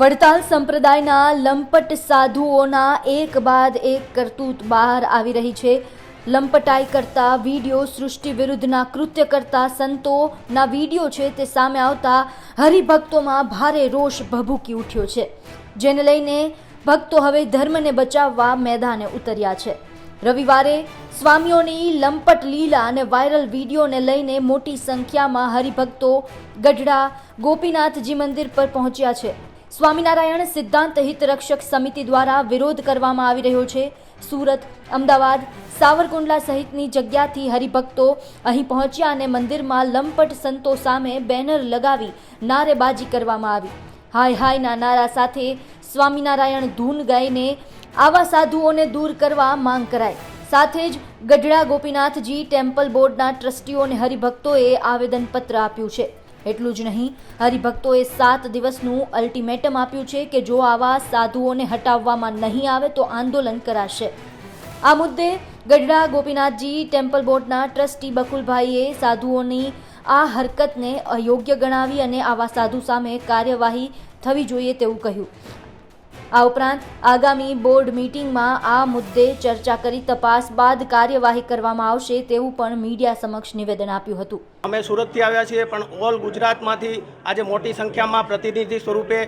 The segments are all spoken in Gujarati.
વડતાલ સંપ્રદાયના લંપટ સાધુઓના એક બાદ એક કરતૂત બહાર આવી રહી છે. લંપટાઈ કરતા વીડિયો સૃષ્ટિ વિરુદ્ધના કૃત્ય કરતા સંતોના વીડિયો છે તે સામે આવતા હરિભક્તોમાં ભારે રોષ ભભૂકી ઉઠ્યો છે. જેને લઈને ભક્તો હવે ધર્મને બચાવવા મેદાને ઉતર્યા છે. રવિવારે સ્વામીઓની લંપટ લીલા અને વાયરલ વિડીયોને લઈને મોટી સંખ્યામાં હરિભક્તો ગઢડા ગોપીનાથજી મંદિર પર પહોંચ્યા છે. સ્વામિનારાયણ સિદ્ધાંત હિતરક્ષક સમિતિ દ્વારા વિરોધ કરવામાં આવી રહ્યો છે. સુરત, અમદાવાદ, સાવરકુંડલા સહિતની જગ્યાથી હરિભક્તો અહીં પહોંચ્યા અને મંદિરમાં લંપટ સંતો સામે બેનર લગાવી નારેબાજી કરવામાં આવી. હાય હાયના નારા સાથે સ્વામિનારાયણ ધૂન ગાઈને આવા સાધુઓને દૂર કરવા માંગ કરાઈ. સાથે જ ગઢડા ગોપીનાથજી ટેમ્પલ બોર્ડના ટ્રસ્ટીઓને હરિભક્તોએ આવેદનપત્ર આપ્યું છે. એટલું જ નહીં, હરિભક્તોએ સાત દિવસનું અલ્ટિમેટમ આપ્યું છે કે જો આવા સાધુઓને હટાવવામાં નહીં આવે તો આંદોલન કરાશે. આ મુદ્દે ગઢડા ગોપીનાથજી ટેમ્પલ બોર્ડના ટ્રસ્ટી બકુલભાઈએ સાધુઓની આ હરકતને અયોગ્ય ગણાવી અને આવા સાધુ સામે કાર્યવાહી થવી જોઈએ તેવું કહ્યું. આ ઉપરાંત આગામી બોર્ડ મીટિંગમાં આ મુદ્દે ચર્ચા કરી તપાસ બાદ કાર્યવાહી કરવામાં આવશે તેવું પણ મીડિયા સમક્ષ નિવેદન આપ્યું હતું. અમે સુરતથી આવ્યા છીએ પણ ઓલ ગુજરાતમાંથી આજે મોટી સંખ્યામાં પ્રતિનિધિ સ્વરૂપે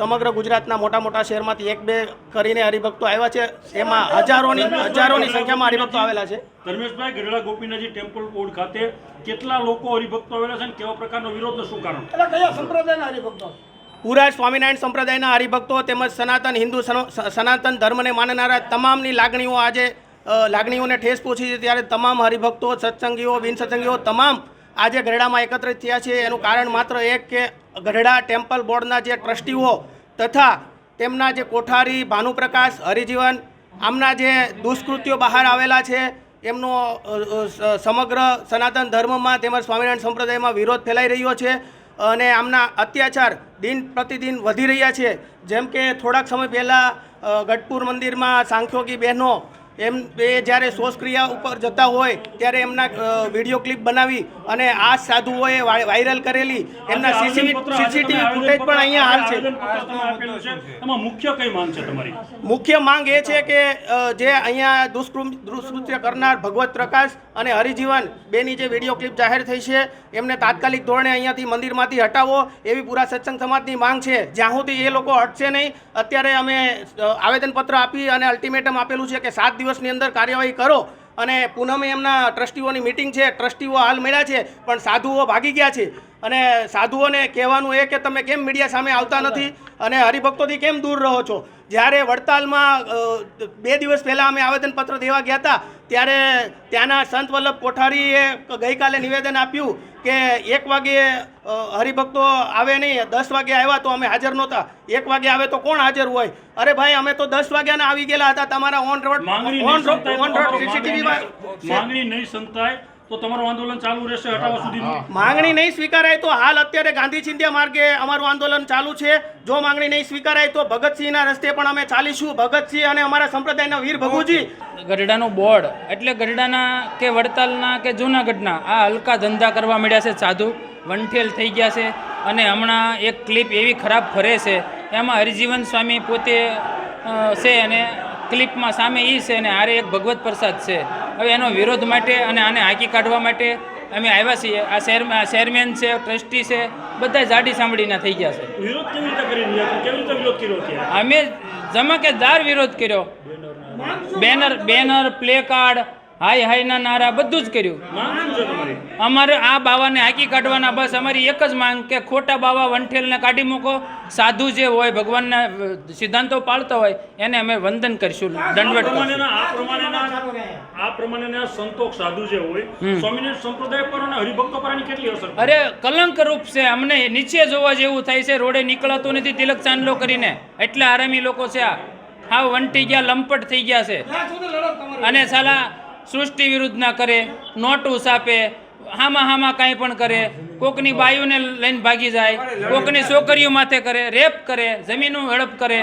સમગ્ર ગુજરાતના મોટા મોટા શહેરમાંથી એક બે કરીને હરિભક્તો આવ્યા છે. એમાં હજારોની હજારોની સંખ્યામાં હરિભક્તો આવેલા છે. ધર્મેશભાઈ ગઢડા ગોપીનાથજી ટેમ્પલ બોર્ડ ખાતે કેટલા લોકો હરિભક્તો આવેલા છે અને કેવા પ્રકારનો વિરોધનું શું કારણ? કયા સંપ્રદાયના હરિભક્તો? પૂરા સ્વામિનારાયણ સંપ્રદાયના હરિભક્તો તેમજ સનાતન હિન્દુ સનો- સનાતન ધર્મને માનનારા તમામની લાગણીઓ આજે લાગણીઓને ઠેસ પહોંચી છે ત્યારે તમામ હરિભક્તો, સત્સંગીઓ, બિનસત્સંગીઓ તમામ આજે ગઢડામાં એકત્રિત થયા છે. એનું કારણ માત્ર એક કે ગઢડા ટેમ્પલ બોર્ડના જે ટ્રસ્ટીઓ તથા તેમના જે કોઠારી, ભાનુપ્રકાશ, હરિજીવન, આમના જે દુષ્કૃત્યો બહાર આવેલા છે, એમનો સમગ્ર સનાતન ધર્મમાં તેમજ સ્વામિનારાયણ સંપ્રદાયમાં વિરોધ ફેલાઈ રહ્યો છે. અને આમના અત્યાચાર દિન પ્રતિદિન વધી રહ્યા છે. જેમ કે થોડાક સમય પહેલાં ગઢપુર મંદિરમાં સાંખ્યોગી બહેનો એમ એ જ્યારે શોષક્રિયા ઉપર જતા હોય ત્યારે એમના વીડિયો ક્લિપ બનાવી અને આ સાધુઓએ વાયરલ કરેલી. એમના સીસીટીવી ફૂટેજ પણ અહીંયા હાલ છે. એમાં મુખ્ય કઈ માંગ છે તમારી? મુખ્ય માંગ એ છે કે જે અહીંયા દુષ્કૃમ દુષ્કૃત્ય કરનાર ભગવત પ્રકાશ અને હરિજીવન બેની જે વીડિયો ક્લિપ જાહેર થઈ છે એમને તાત્કાલિક ધોરણે અહીંયાથી મંદિરમાંથી હટાવો એવી પૂરા સત્સંગ સમાજની માંગ છે. જ્યાં સુધી એ લોકો હટશે નહીં અત્યારે અમે આવેદનપત્ર આપી અને અલ્ટિમેટમ આપેલું છે કે સાત દિવસની અંદર કાર્યવાહી કરો અને પૂનમે એમના ટ્રસ્ટીઓની મિટિંગ છે, ટ્રસ્ટીઓ હાલ મળ્યા છે, પણ સાધુઓ ભાગી ગયા છે. અને સાધુઓને કહેવાનું એ કે તમે કેમ મીડિયા સામે આવતા નથી અને હરિભક્તોથી કેમ દૂર રહો છો? જ્યારે વડતાલમાં બે દિવસ પહેલાં અમે આવેદનપત્ર દેવા ગયા હતા ત્યારે ત્યાંના સંત વલ્લભ કોઠારીએ ગઈકાલે નિવેદન આપ્યું કે એક વાગે હરિભક્તો આવે નહીં દસ વાગે આવ્યા તો અમે હાજર નહોતા. એક વાગે આવે તો કોણ હાજર હોય? અરે ભાઈ અમે તો દસ વાગ્યાના આવી ગયેલા હતા તમારા on road on road on road સીસીટીવીમાં માંગણી નહીં સંતાય. તો તમારું આંદોલન ચાલુ રહેશે હટાવવા સુધીનું. માંગણી નહીં સ્વીકારાય તો હાલ અત્યારે ગાંધી ચિંધ્યા માર્ગે અમારું આંદોલન ચાલુ છે. જો માંગણી નહીં સ્વીકારાય તો ભગતસિંહના રસ્તે પણ અમે ચાલીશું. ભગતસિંહ અને અમારા સંપ્રદાયના વીર ભગુજી. ગઢડાનું બોર્ડ એટલે ગઢડાના કે વડતાલના કે જૂનાગઢના આ હલકા ધંધા કરવા મળ્યા છે સાધુ. વંઠેલ થઈ ગયા છે અને હમણાં એક ક્લિપ એવી ખરાબ ફરે છે. એમાં હરિજીવન સ્વામી પોતે છે અને ક્લિપમાં સામે એ છે અને હારે એક ભગવત પ્રસાદ છે. હવે એનો વિરોધ માટે અને આને હાંકી કાઢવા માટે અમે આવ્યા છીએ. આ શેર ચેરમેન છે ટ્રસ્ટી છે બધા જાડી સાંભળીના થઈ ગયા છે. વિરોધ કેવી રીતે કરી રહ્યા કેવી રીતે વિરોધ કર્યો અમે ધમાકેદાર વિરોધ કર્યો. બેનર બેનર પ્લે કાર્ડ હાય હાય ના નારા બધું જ કર્યું. અમારે આ બાવાને હાંકી કાઢવાના બસ અમારી એક જ માંગ કે ખોટા બાવા વંઠેલને કાઢી મૂકો. સાધુ જે હોય ભગવાનના સિદ્ધાંતો પાળતા હોય એને અમે વંદન કરીશું. આ દંડવટ આ પ્રમાણેના સંતોષ સાધુ જે હોય સ્વામિનારાયણ સંપ્રદાય પર અને હરિભક્તો પર કેટલી અસર અરે કલંક રૂપ છે. અમને નીચે જોવા જેવું થાય છે. રોડે નીકળાતું નથી તિલક ચાંદલો કરીને. એટલા આરામી લોકો છે આ. હા વંટી ગયા લંપટ થઈ ગયા છે. અને સાલા સૃષ્ટિ વિરુદ્ધ ના કરે નોટુસ આપે હામાં હામાં કાંઈ પણ કરે કોકની બાયુને લઈને ભાગી જાય કોકની છોકરીઓ માથે કરે રેપ કરે જમીનો હડપ કરે.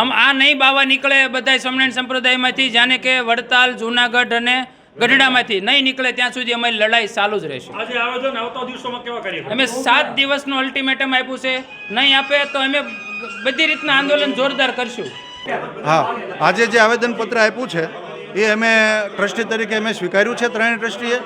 આમ આ નહીં બાવા નીકળે બધા સ્વામિનારાયણ સંપ્રદાયમાંથી જાણે કે વડતાલ જુનાગઢ અને ગઢડામાંથી. નહીં નીકળે ત્યાં સુધી અમારી લડાઈ ચાલુ જ રહેશે. આજે આવેદન આવતા દિવસોમાં કેવા કાર્યક્રમ અમે સાત દિવસનું અલ્ટિમેટમ આપ્યું છે. નહીં આપે તો અમે બધી રીતના આંદોલન જોરદાર કરશું. હા આજે જે આવેદનપત્ર આપ્યું છે એ અમે ટ્રસ્ટી તરીકે અમે સ્વીકાર્યું છે ત્રણેય ટ્રસ્ટીએ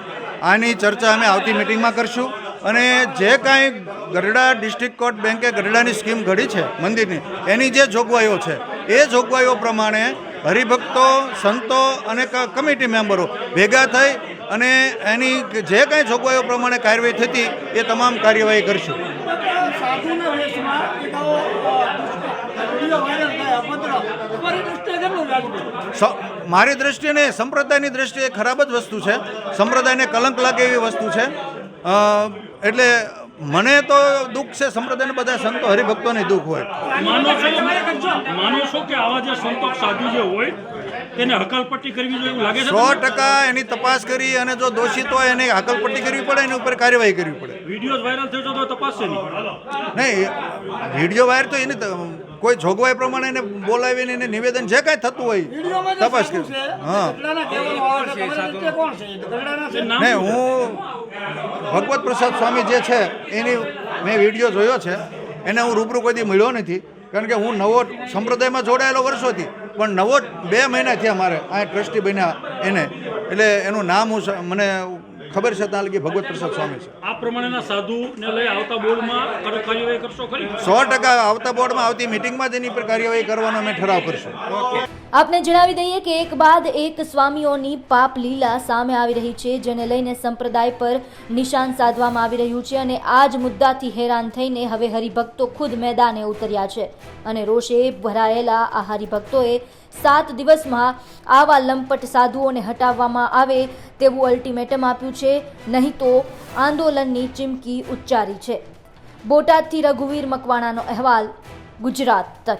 આની ચર્ચા અમે આવતી મિટિંગમાં કરશું અને જે કાંઈ ગઢડા ડિસ્ટ્રિક્ટ કોર્ટ બેન્કે ગઢડાની સ્કીમ ઘડી છે મંદિરની એની જે જોગવાઈઓ છે એ જોગવાઈઓ પ્રમાણે હરિભક્તો સંતો અને કમિટી મેમ્બરો ભેગા થઈ અને એની જે કાંઈ જોગવાઈઓ પ્રમાણે કાર્યવાહી થતી એ તમામ કાર્યવાહી કરશું સાધુના વેશમાં મારી દ્રષ્ટિએ ને સંપ્રદાયની દ્રષ્ટિએ ખરાબ જ વસ્તુ છે. સંપ્રદાયને કલંક લાગે એવી વસ્તુ છે. એટલે મને તો દુઃખ છે સંપ્રદાયને બધા સંતો હરિભક્તોને દુઃખ હોય. માનો છો કે આવા જે સંતો સાધુ જે હોય તેને હકાલપટ્ટી કરવી જોઈએ એવું લાગે છે સો ટકા એની તપાસ કરી અને જો દોષિત હોય એને હાકલપટ્ટી કરવી પડે એની ઉપર કાર્યવાહી કરવી પડે. વીડિયો વાયરલ થયો તો તપાસ છે નહીં વીડિયો વાયર તો એની કોઈ જોગવાઈ પ્રમાણે એને બોલાવીને એને નિવેદન જે કાંઈ થતું હોય તપાસ કરી. છે. હા. નહીં હું ભગવત પ્રસાદ સ્વામી જે છે એની મેં વીડિયો જોયો છે. એને હું રૂબરૂ કોઈથી મળ્યો નથી કારણ કે હું નવો સંપ્રદાયમાં જોડાયેલો વર્ષોથી પણ નવો બે મહિના થયા મારે આ ટ્રસ્ટી બન્યા એને. એટલે એનું નામ હું મને ખબર છે ત્યાં લગી ભગવત પ્રસાદ સ્વામી છે. આ પ્રમાણેના સાધુને લઈ આવતા બોર્ડમાં કાર્યવાહી કરશો ખરી? સો ટકા આવતા બોર્ડમાં આવતી મિટિંગમાં જ પર કાર્યવાહી કરવાનો અમે ઠરાવ કરશું. આપને જણાવી દઈએ કે એક બાદ એક સ્વામીઓની પાપ લીલા સામે આવી રહી છે જેને લઈને સંપ્રદાય પર નિશાન સાધવામાં આવી રહ્યું છે અને આ જ મુદ્દાથી હેરાન થઈને હવે હરિભક્તો ખુદ મેદાને ઉતર્યા છે અને રોષે ભરાયેલા આ હરિભક્તોએ સાત દિવસમાં આવા લંપટ સાધુઓને હટાવવામાં આવે તેવું અલ્ટિમેટમ આપ્યું છે. નહીં તો આંદોલનની ચીમકી ઉચ્ચારી છે. બોટાદથી રઘુવીર મકવાણાનો અહેવાલ, ગુજરાત તક.